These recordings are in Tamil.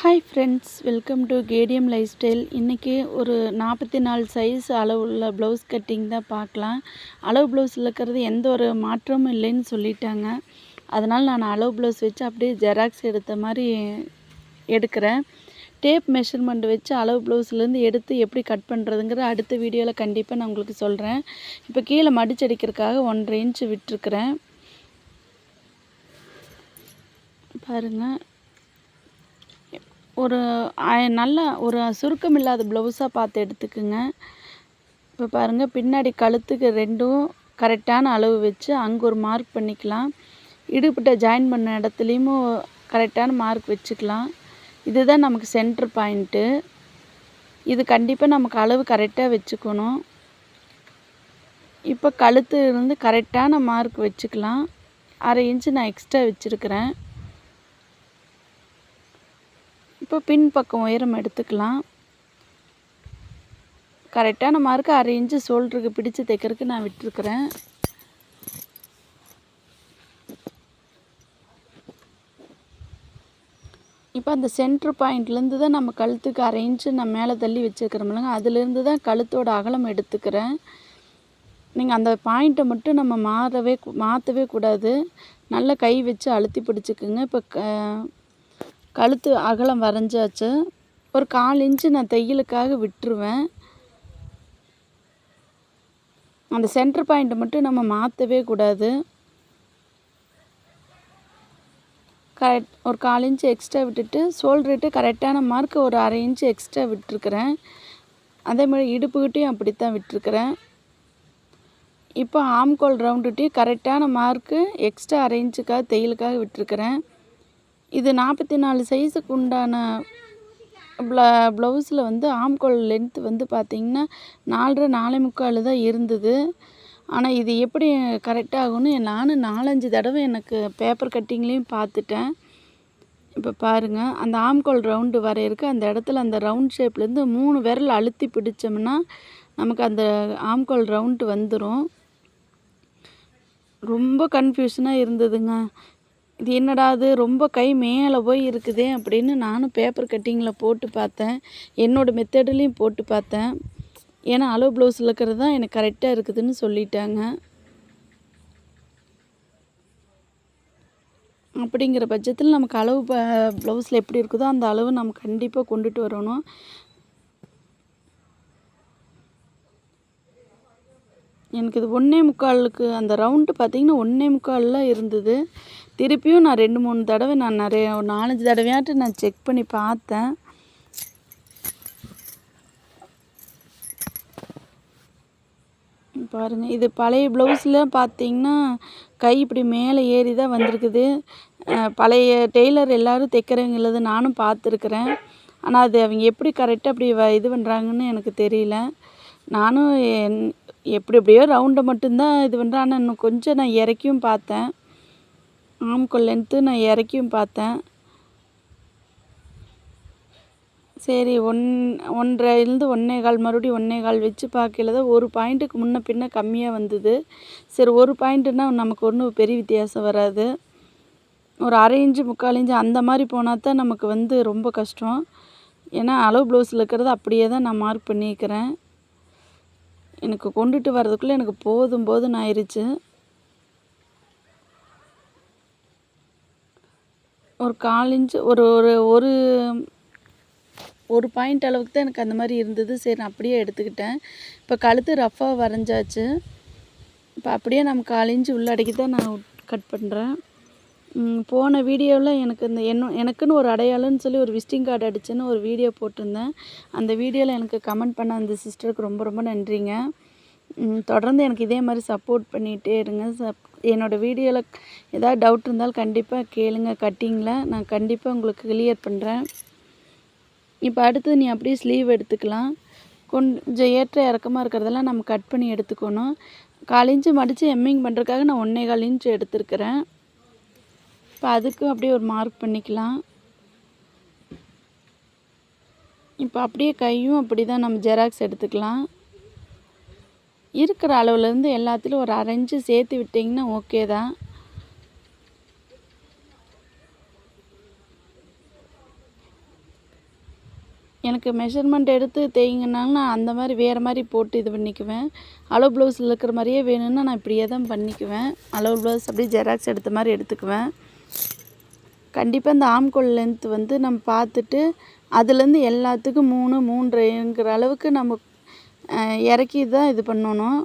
Hi friends welcome to KTM lifestyle இன்றைக்கி ஒரு நாற்பத்தி நாலு சைஸ் அளவுள்ள ப்ளவுஸ் கட்டிங் தான் பார்க்கலாம். அளவு ப்ளவுஸில் இருக்கிறது எந்த ஒரு மாற்றமும் இல்லைன்னு சொல்லிட்டாங்க. அதனால் நான் அளவு ப்ளவுஸ் வச்சு அப்படியே ஜெராக்ஸ் எடுத்த மாதிரி எடுக்கிறேன். டேப் மெஷர்மெண்ட் வச்சு அளவு ப்ளவுஸ்லேருந்து எடுத்து எப்படி கட் பண்ணுறதுங்கிற அடுத்த வீடியோவில் கண்டிப்பாக நான் உங்களுக்கு சொல்கிறேன் இப்போ கீழே மடிச்சடிக்கிறதுக்காக ஒன்றரை இன்ச்சு விட்டுருக்குறேன். பாருங்கள் ஒரு நல்ல ஒரு சுருக்கம் இல்லாத ப்ளவுஸாக பார்த்து எடுத்துக்குங்க. இப்போ பாருங்கள் பின்னாடி கழுத்துக்கு ரெண்டும் கரெக்டான அளவு வச்சு அங்கே ஒரு மார்க் பண்ணிக்கலாம். இடுப்பிட்ட ஜாயின் பண்ண இடத்துலையும் கரெக்டான மார்க் வச்சுக்கலாம். இதுதான் நமக்கு சென்டர் பாயிண்ட்டு. இது கண்டிப்பாக நமக்கு அளவு கரெக்டாக வச்சுக்கணும். இப்போ கழுத்து இருந்து கரெக்டான மார்க் வச்சுக்கலாம். அரை இன்ச்சு நான் எக்ஸ்ட்ரா வச்சுருக்கிறேன். இப்போ பின்பக்கம் உயரம் எடுத்துக்கலாம். கரெக்டான மார்க்கு அரை இன்ச்சு ஷோல்டருக்கு பிடிச்சு தைக்கிறதுக்கு நான் விட்டுருக்குறேன். இப்போ அந்த சென்ட்ரு பாயிண்ட்லேருந்து தான் நம்ம கழுத்துக்கு அரை இன்ச்சு நான் மேலே தள்ளி வச்சுருக்கிறோம்லங்க அதுலேருந்து தான் கழுத்தோட அகலம் எடுத்துக்கிறேன். நீங்கள் அந்த பாயிண்ட்டை மட்டும் நம்ம மாறவே மாற்றவே கூடாது. நல்லா கை வச்சு அழுத்தி பிடிச்சிக்குங்க. இப்போ க கழுத்து அகலம் வரைஞ்சாச்சு. ஒரு கால் இன்ச்சு நான் தையலுக்காக விட்டுருவேன். அந்த சென்டர் பாயிண்ட்டை மட்டும் நம்ம மாற்றவே கூடாது. கரெக்ட் ஒரு கால் இன்ச்சு எக்ஸ்ட்ரா விட்டுட்டு ஷோல்டர்ட்டு கரெக்டான மார்க் ஒரு அரை இன்ச்சு எக்ஸ்ட்ரா விட்டுருக்குறேன். அதே மாதிரி இடுப்புக்கிட்டையும் அப்படித்தான் விட்டுருக்குறேன். இப்போ ஆம்கோல் ரவுண்டுட்டையும் கரெக்டான மார்க்கு எக்ஸ்ட்ரா அரை இன்ச்சுக்காக தையலுக்காக விட்டுருக்குறேன். இது நாற்பத்தி நாலு சைஸுக்கு உண்டான ப்ள ப்ளவுஸில் வந்து ஆம்கோல் லென்த் வந்து பார்த்திங்கன்னா நாலரை நாலே முக்கால் தான் இருந்தது. ஆனால் இது எப்படி கரெக்டாகும்னு நானும் நாலஞ்சு தடவை எனக்கு பேப்பர் கட்டிங்லேயும் பார்த்துட்டேன். இப்போ பாருங்கள் அந்த ஆம்கோல் ரவுண்டு வரையிருக்கு அந்த இடத்துல அந்த ரவுண்ட் ஷேப்லேருந்து மூணு விரல் அழுத்தி பிடிச்சோம்னா நமக்கு அந்த ஆம்கோல் ரவுண்டு வந்துடும் ரொம்ப கன்ஃபியூஷனாக இருந்ததுங்க. இது என்னடா இது ரொம்ப கை மேலே போய் இருக்குதே அப்படின்னு நானும் பேப்பர் கட்டிங்கில் போட்டு பார்த்தேன். என்னோடய மெத்தட்லேயும் போட்டு பார்த்தேன். ஏன்னா அளவு ப்ளவுஸில் இருக்கிறது தான் எனக்கு கரெக்டாக இருக்குதுன்னு சொல்லிட்டாங்க. அப்படிங்கிற பட்சத்தில் நமக்கு அளவு ப்ளவுஸில் எப்படி இருக்குதோ அந்த அளவு நம்ம கண்டிப்பாக கொண்டுட்டு வரணும். எனக்கு இது ஒன்றே முக்காலுக்கு அந்த ரவுண்டு பார்த்திங்கன்னா ஒன்றே முக்காலில் இருந்தது. திருப்பியும் நான் ரெண்டு மூணு தடவை நான் நிறைய ஒரு நாலஞ்சு தடவையாட்டு நான் செக் பண்ணி பார்த்தேன். பாருங்கள் இது பழைய ப்ளவுஸில் பார்த்தீங்கன்னா கை இப்படி மேலே ஏறி தான் வந்திருக்குது பழைய டெய்லர் எல்லோரும் தைக்கிறவங்களது நானும் பார்த்துருக்குறேன். ஆனால் அது அவங்க எப்படி கரெக்டாக அப்படி வ இது பண்ணுறாங்கன்னு எனக்கு தெரியல. நானும் என் எப்படி எப்படியோ ரவுண்டை மட்டும்தான் இது பண்ணுறேன் ஆனால் இன்னும் கொஞ்சம் நான் இறக்கியும் பார்த்தேன். ஆம்கோல் லென்த்து நான் இறக்கியும் பார்த்தேன். சரி ஒன் ஒன்றரைலேருந்து ஒன்றே கால் மறுபடியும் ஒன்றே கால் வச்சு பார்க்கல தான் ஒரு பாயிண்ட்டுக்கு முன்ன பின்ன கம்மியாக வந்தது. சரி ஒரு பாயிண்ட்டுன்னா நமக்கு ஒன்றும் பெரிய வித்தியாசம் வராது. ஒரு அரை இன்ச்சு முக்கால் இன்ச்சு அந்த மாதிரி போனால் தான் நமக்கு வந்து ரொம்ப கஷ்டம். ஏன்னா அளவு ப்ளவுஸில் இருக்கிறத அப்படியே தான் நான் மார்க் பண்ணியிருக்கிறேன் எனக்கு கொண்டுட்டு வர்றதுக்குள்ளே எனக்கு போதும் போதும்னு ஆயிடுச்சு ஒரு கால் இன்ச்சு ஒரு ஒரு ஒரு ஒரு பாயிண்ட் அளவுக்கு தான் எனக்கு அந்த மாதிரி இருந்தது. சரி நான் அப்படியே எடுத்துக்கிட்டேன். இப்போ கழுத்து ரஃப்பாக வரைஞ்சாச்சு. இப்போ அப்படியே நம்ம கால் இன்ச்சு உள்ளடக்கி தான் நான் கட் பண்ணுறேன் போன வீடியோவில் எனக்கு இந்த என்ன எனக்குன்னு ஒரு அடையாளம்னு சொல்லி ஒரு விசிட்டிங் கார்டு அடிச்சுன்னு ஒரு வீடியோ போட்டிருந்தேன். அந்த வீடியோவில் எனக்கு கமெண்ட் பண்ண அந்த சிஸ்டருக்கு ரொம்ப ரொம்ப நன்றிங்க. தொடர்ந்து எனக்கு இதே மாதிரி சப்போர்ட் பண்ணிகிட்டே இருங்க. சப் என்னோடய வீடியோவில் ஏதாவது டவுட் இருந்தாலும் கண்டிப்பாக கேளுங்க கட்டிங்கில் நான் கண்டிப்பாக உங்களுக்கு கிளியர் பண்ணுறேன் இப்போ அடுத்து நீ அப்படியே ஸ்லீவ் எடுத்துக்கலாம். கொஞ்சம் ஏற்ற இறக்கமாக இருக்கிறதெல்லாம் நம்ம கட் பண்ணி எடுத்துக்கணும். கால் இன்ச்சு மடித்து எம்மிங் பண்ணுறதுக்காக நான் ஒன்றே கால் இன்ச்சு எடுத்துருக்கிறேன். இப்போ அதுக்கும் அப்படியே ஒரு மார்க் பண்ணிக்கலாம். இப்போ அப்படியே கையும் அப்படி தான் நம்ம ஜெராக்ஸ் எடுத்துக்கலாம். இருக்கிற அளவுலேருந்து எல்லாத்துலேயும் ஒரு அரைஞ்சு சேர்த்து விட்டிங்கன்னா ஓகே தான். எனக்கு மெஷர்மெண்ட் எடுத்து தேய்ங்கனாலும் நான் அந்த மாதிரி வேறு மாதிரி போட்டு இது பண்ணிக்குவேன். அளவு ப்ளவுஸில் இருக்கிற மாதிரியே வேணும்னா நான் இப்படியே தான் பண்ணிக்குவேன். அளவு ப்ளவுஸ் அப்படியே ஜெராக்ஸ் எடுத்த மாதிரி எடுத்துக்குவேன். கண்டிப்பாக இந்த ஆம்கோல் லென்த் வந்து நம்ம பார்த்துட்டு அதுலேருந்து எல்லாத்துக்கும் மூணு மூன்றுங்கிற அளவுக்கு நம்ம இறக்கி தான் இது பண்ணணும்.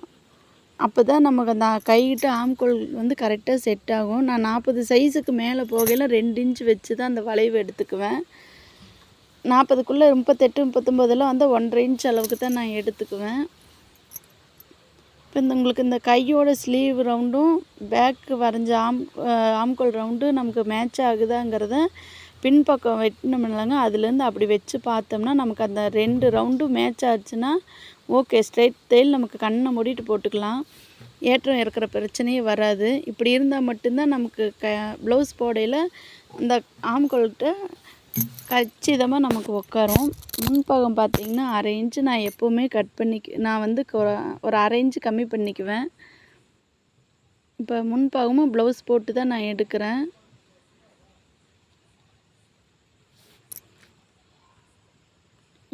அப்போ தான் நமக்கு அந்த கைகிட்ட ஆம்கோல் வந்து கரெக்டாக செட் ஆகும். நான் நாற்பது சைஸுக்கு மேலே போகையில் ரெண்டு இன்ச் வச்சு தான் அந்த வளைவு எடுத்துக்குவேன். நாற்பதுக்குள்ளே முப்பத்தெட்டு முப்பத்தொம்போதெல்லாம் வந்து ஒன்றரை இன்ச் அளவுக்கு தான் நான் எடுத்துக்குவேன். இப்போ இந்த உங்களுக்கு இந்த கையோட ஸ்லீவ் ரவுண்டும் பேக்கு வரைஞ்ச ஆம் ஆம்கோல் ரவுண்டு நமக்கு மேட்ச் ஆகுதாங்கிறத பின்பக்கம் வெட்டினோம் அதுலேருந்து அப்படி வச்சு பார்த்தோம்னா நமக்கு அந்த ரெண்டு ரவுண்டும் மேட்ச் ஆச்சுன்னா ஓகே ஸ்ட்ரைட் தையல் நமக்கு கண்ணை மூடிட்டு போட்டுக்கலாம். ஏற்றம் இறக்குற பிரச்சனையே வராது. இப்படி இருந்தால் மட்டும்தான் நமக்கு க ப்ளவுஸ் போடையில் அந்த ஆம்கோல்கிட்ட கச்சிதமாக நமக்கு உட்காரும் முன்பக்கம் பார்த்திங்கன்னா அரை இன்ச்சு நான் எப்போவுமே கட் பண்ணிக்க நான் வந்து கொ- ஒரு அரை இன்ச்சு கம்மி பண்ணிக்குவேன். இப்போ முன்பக்கமும் ப்ளவுஸ் போட்டு தான் நான் எடுக்கிறேன்.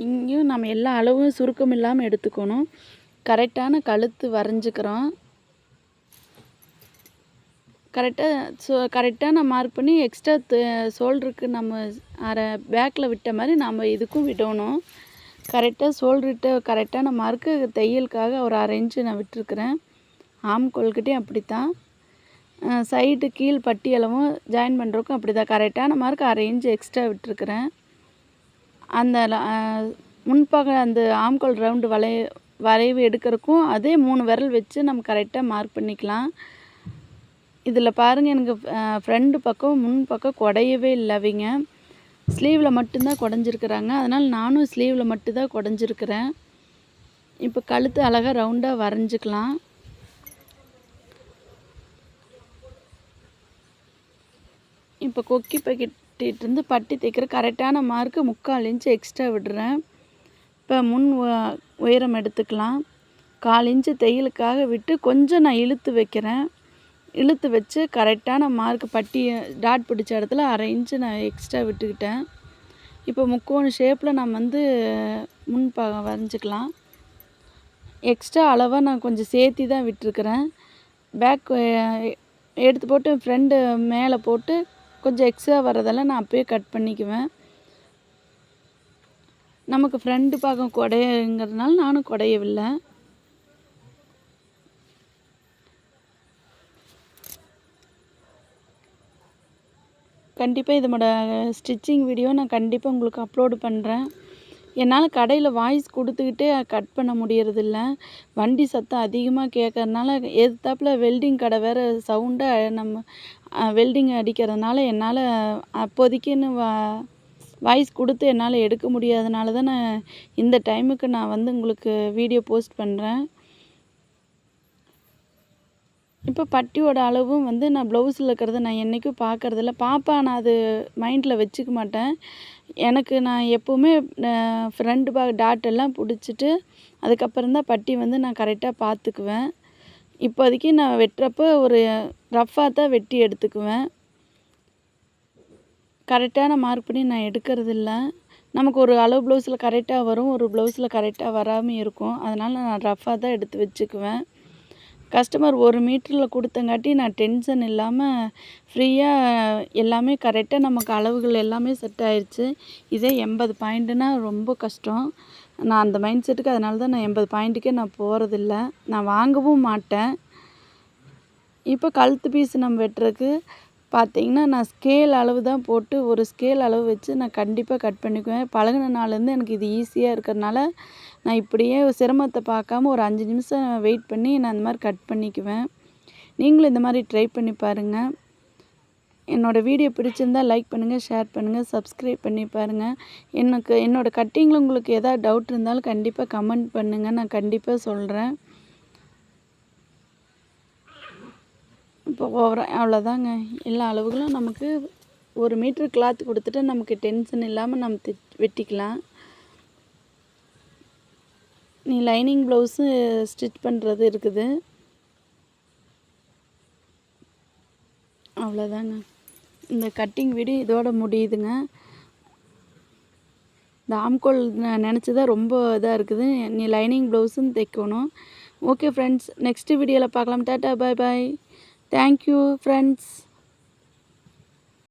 இங்கேயும் நம்ம எல்லா அளவும் சுருக்கம் இல்லாமல் எடுத்துக்கணும். கரெக்டான கழுத்து வரைஞ்சிக்கிறோம். கரெக்டாக ஸோ கரெக்டாக நான் மார்க் பண்ணி எக்ஸ்ட்ரா ஷோல்டருக்கு நம்ம அரை பேக்கில் விட்ட மாதிரி நம்ம இதுக்கும் விடணும். கரெக்டாக ஷோல்டர்கிட்ட கரெக்டான மார்க்கு தையலுக்காக ஒரு அரை இன்ச்சு நான் விட்டுருக்குறேன். ஆம் கொள்கிட்டையும் அப்படி தான் சைடு கீழ் பட்டி அளவும் ஜாயின் பண்ணுறதுக்கும் அப்படி தான் கரெக்டான மார்க் அரை இன்ச்சு எக்ஸ்ட்ரா விட்டுருக்குறேன். அந்த முன்பாக அந்த ஆம்கோல் ரவுண்டு வளை வளைவு எடுக்கிறக்கும் அதே மூணு விரல் வச்சு நம்ம கரெக்டாக மார்க் பண்ணிக்கலாம். இதில் பாருங்கள் எனக்கு ஃப்ரெண்டு பக்கம் முன் பக்கம் குடையவே இல்லை அவங்க. ஸ்லீவில் மட்டும்தான் குடஞ்சிருக்கிறாங்க. அதனால் நானும் ஸ்லீவில் மட்டும்தான் குடஞ்சிருக்கிறேன். இப்போ கழுத்து அழகாக ரவுண்டாக வரைஞ்சிக்கலாம். இப்போ கொக்கி பாக்கெட் இருந்து பட்டி தைக்கிற கரெக்டான மார்க்கு முக்கால் இன்ச்சு எக்ஸ்ட்ரா விடுறேன். இப்போ முன் உயரம் எடுத்துக்கலாம். கால் இன்ச்சு தையலுக்காக விட்டு கொஞ்சம் நான் இழுத்து வைக்கிறேன். இழுத்து வச்சு கரெக்டான மார்க் பட்டி டாட் பிடிச்ச இடத்துல அரை இன்ச்சு நான் எக்ஸ்ட்ரா விட்டுக்கிட்டேன். இப்போ முக்கோண ஷேப்பில் நான் வந்து முன்பாகம் வரைஞ்சிக்கலாம். எக்ஸ்ட்ரா அளவாக நான் கொஞ்சம் சேர்த்தி தான் விட்டுருக்குறேன். பேக் எடுத்து போட்டு ஃப்ரெண்டு மேலே போட்டு கொஞ்சம் எக்ஸ்ட்ரா வர்றதெல்லாம் நான் அப்பயே கட் பண்ணிக்குவேன். நமக்கு ஃப்ரெண்டு பாகம் குடையங்கிறதுனால நானும் குடையவில்லை. கண்டிப்பாக இதோட ஸ்டிச்சிங் வீடியோ நான் கண்டிப்பாக உங்களுக்கு அப்லோடு பண்ணுறேன் என்னால் கடையில் வாய்ஸ் கொடுத்துக்கிட்டே கட் பண்ண முடியறதில்ல. வண்டி சத்தம் அதிகமாக கேட்கறதுனால எதுத்தாப்புல வெல்டிங் கடை வேறு சவுண்டாக நம்ம வெல்டிங் அடிக்கிறதுனால என்னால் அப்போதைக்குன்னு வா வாய்ஸ் கொடுத்து என்னால் எடுக்க முடியாதனால தான் நான் இந்த டைமுக்கு நான் வந்து உங்களுக்கு வீடியோ போஸ்ட் பண்ணுறேன் இப்போ பட்டியோட அளவும் வந்து நான் ப்ளவுஸில் இருக்கிறத நான் என்றைக்கும் பார்க்கறதில்ல பாப்பா நான் அது மைண்டில் வச்சுக்க மாட்டேன். எனக்கு நான் எப்போவுமே ஃப்ரெண்டு பா டாட் எல்லாம் பிடிச்சிட்டு அதுக்கப்புறம் தான் பட்டி வந்து நான் கரெக்டாக பார்த்துக்குவேன் இப்போதைக்கு நான் வெட்டுறப்ப ஒரு ரஃப்பாக தான் வெட்டி எடுத்துக்குவேன். கரெக்டான மார்க் பண்ணி நான் எடுக்கிறதில்ல நமக்கு ஒரு அளவு ப்ளவுஸில் கரெக்டாக வரும் ஒரு ப்ளவுஸில் கரெக்டாக வராமல் இருக்கும். அதனால் நான் ரஃப்பாக தான் எடுத்து வச்சுக்குவேன். கஸ்டமர் ஒரு மீட்டரில் கொடுத்தங்காட்டி நான் டென்ஷன் இல்லாமல் ஃப்ரீயாக எல்லாமே கரெக்டாக நமக்கு அளவுகள் எல்லாமே செட் ஆயிடுச்சு இதே எண்பது பாயிண்ட்டுனா ரொம்ப கஷ்டம். நான் அந்த மைண்ட் செட்டுக்கு அதனால தான் நான் எண்பது பாயிண்ட்டுக்கே நான் போகிறதில்ல நான் வாங்கவும் மாட்டேன். இப்போ கழுத்து பீஸ் நம்ம வெட்டுறதுக்கு பார்த்தீங்கன்னா நான் ஸ்கேல் அளவு தான் போட்டு ஒரு ஸ்கேல் அளவு வச்சு நான் கண்டிப்பாக கட் பண்ணிக்குவேன். பழகுன நாள்லேருந்து எனக்கு இது ஈஸியாக இருக்கிறனால நான் இப்படியே சிரமத்தை பார்க்காம ஒரு அஞ்சு நிமிஷம் வெயிட் பண்ணி நான் இந்த மாதிரி கட் பண்ணிக்குவேன். நீங்களும் இந்த மாதிரி ட்ரை பண்ணி பாருங்கள் என்னோடய வீடியோ பிடிச்சிருந்தா லைக் பண்ணுங்கள் ஷேர் பண்ணுங்கள் சப்ஸ்கிரைப் பண்ணி பாருங்கள் எனக்கு என்னோடய கட்டிங்கில் உங்களுக்கு எதாவது டவுட் இருந்தாலும் கண்டிப்பாக கமெண்ட் பண்ணுங்கள் நான் கண்டிப்பாக சொல்கிறேன் இப்போ ஓவரா அவ்வளோதாங்க எல்லா அளவுகளும் நமக்கு ஒரு மீட்ரு கிளாத் கொடுத்துட்டு நமக்கு டென்ஷன் இல்லாமல் நம்ம தி வெட்டிக்கலாம். நீ லைனிங் ப்ளவுஸு ஸ்டிச் பண்ணுறது இருக்குது. அவ்வளோதாங்க இந்த கட்டிங் வீடியோ இதோட முடியுதுங்க. இந்த ஆம்கோல் நினச்சி தான் ரொம்ப இதாக இருக்குது. நீ லைனிங் ப்ளவுஸும் தைக்கணும். ஓகே ஃப்ரெண்ட்ஸ் நெக்ஸ்ட் வீடியோவில் பார்க்கலாம். Tata bye bye thank you friends